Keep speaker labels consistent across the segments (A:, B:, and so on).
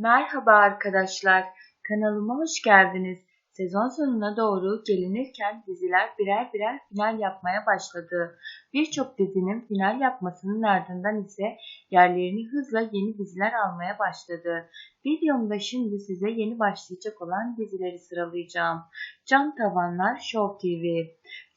A: Merhaba arkadaşlar, kanalıma hoş geldiniz. Sezon sonuna doğru gelinirken diziler birer birer final yapmaya başladı. Birçok dizinin final yapmasının ardından ise yerlerini hızla yeni diziler almaya başladı. Videomda şimdi size yeni başlayacak olan dizileri sıralayacağım. Cam Tavanlar Show TV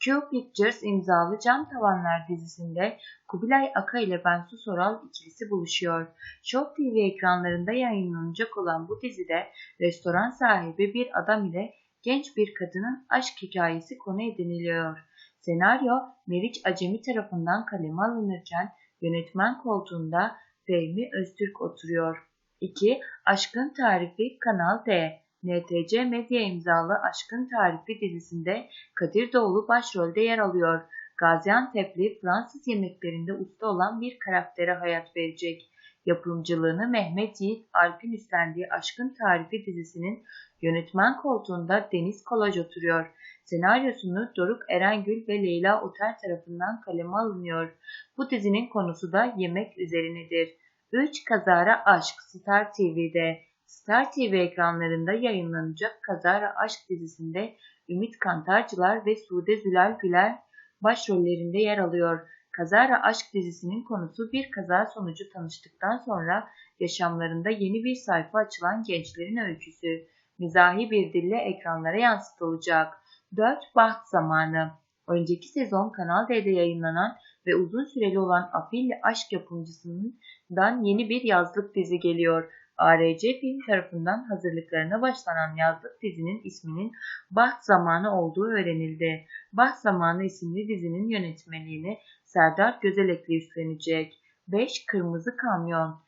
A: Q Pictures imzalı Cam Tavanlar dizisinde Kubilay Aka ile Bensu Soral ikilisi buluşuyor. Show TV ekranlarında yayınlanacak olan bu dizide restoran sahibi bir adam ile genç bir kadının aşk hikayesi konu ediniliyor. Senaryo Meriç Acemi tarafından kaleme alınırken yönetmen koltuğunda Fehmi Öztürk oturuyor. 2. Aşkın Tarifi Kanal D NTC Medya imzalı Aşkın Tarifi dizisinde Kadir Doğulu başrolde yer alıyor. Gaziantep'li Fransız yemeklerinde usta olan bir karaktere hayat verecek. Yapımcılığını Mehmet Yiğit Alp'in üstlendiği Aşkın Tarifi dizisinin yönetmen koltuğunda Deniz Kolaj oturuyor. Senaryosunu Doruk Erengül ve Leyla Otel tarafından kaleme alınıyor. Bu dizinin konusu da yemek üzerinedir. 3 Kazara Aşk Star TV'de Star TV ekranlarında yayınlanacak Kazara Aşk dizisinde Ümit Kantarcılar ve Sude Zülal Güler başrollerinde yer alıyor. Kazara Aşk dizisinin konusu bir kaza sonucu tanıştıktan sonra yaşamlarında yeni bir sayfa açılan gençlerin öyküsü. Mizahi bir dille ekranlara yansıtılacak. 4 Baht Zamanı Önceki sezon Kanal D'de yayınlanan ve uzun süreli olan Afilli Aşk yapımcısından yeni bir yazlık dizi geliyor. ARC Film tarafından hazırlıklarına başlanan yazlık dizinin isminin Baht Zamanı olduğu öğrenildi. Baht Zamanı isimli dizinin yönetmenliğini Serdar Gözelekli üstlenecek. 5 Kırmızı Kamyon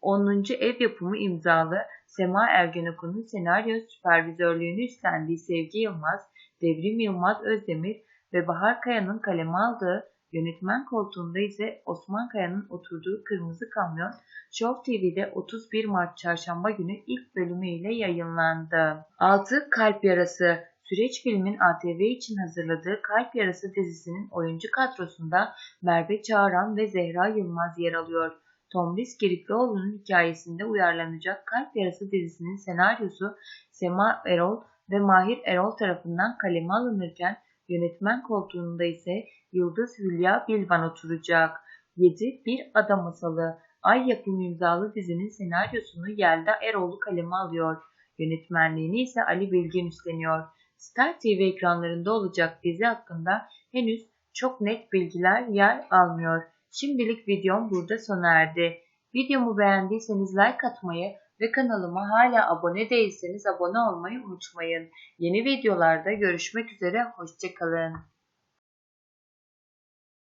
A: 10. ev yapımı imzalı Sema Ergenekon'un senaryo süpervizörlüğünü üstlendiği Sevgi Yılmaz, Devrim Yılmaz Özdemir ve Bahar Kaya'nın kaleme aldığı Yönetmen koltuğunda ise Osman Kaya'nın oturduğu Kırmızı Kamyon Show TV'de 31 Mart Çarşamba günü ilk bölümüyle yayınlandı. 6. Kalp Yarası Süreç filmin ATV için hazırladığı Kalp Yarası dizisinin oyuncu kadrosunda Merve Çağran ve Zehra Yılmaz yer alıyor. Tomris Geriklioğlu'nun hikayesinde uyarlanacak Kalp Yarası dizisinin senaryosu Sema Erol ve Mahir Erol tarafından kaleme alınırken yönetmen koltuğunda ise Yıldız Hülya Bilvan oturacak. 7. Bir Ada Masalı Ay yapımı imzalı dizinin senaryosunu Yelda Eroğlu kaleme alıyor. Yönetmenliğini ise Ali Bilgin üstleniyor. Star TV ekranlarında olacak dizi hakkında henüz çok net bilgiler yer almıyor. Şimdilik videom burada sona erdi. Videomu beğendiyseniz like atmayı ve kanalıma hala abone değilseniz abone olmayı unutmayın. Yeni videolarda görüşmek üzere, hoşçakalın.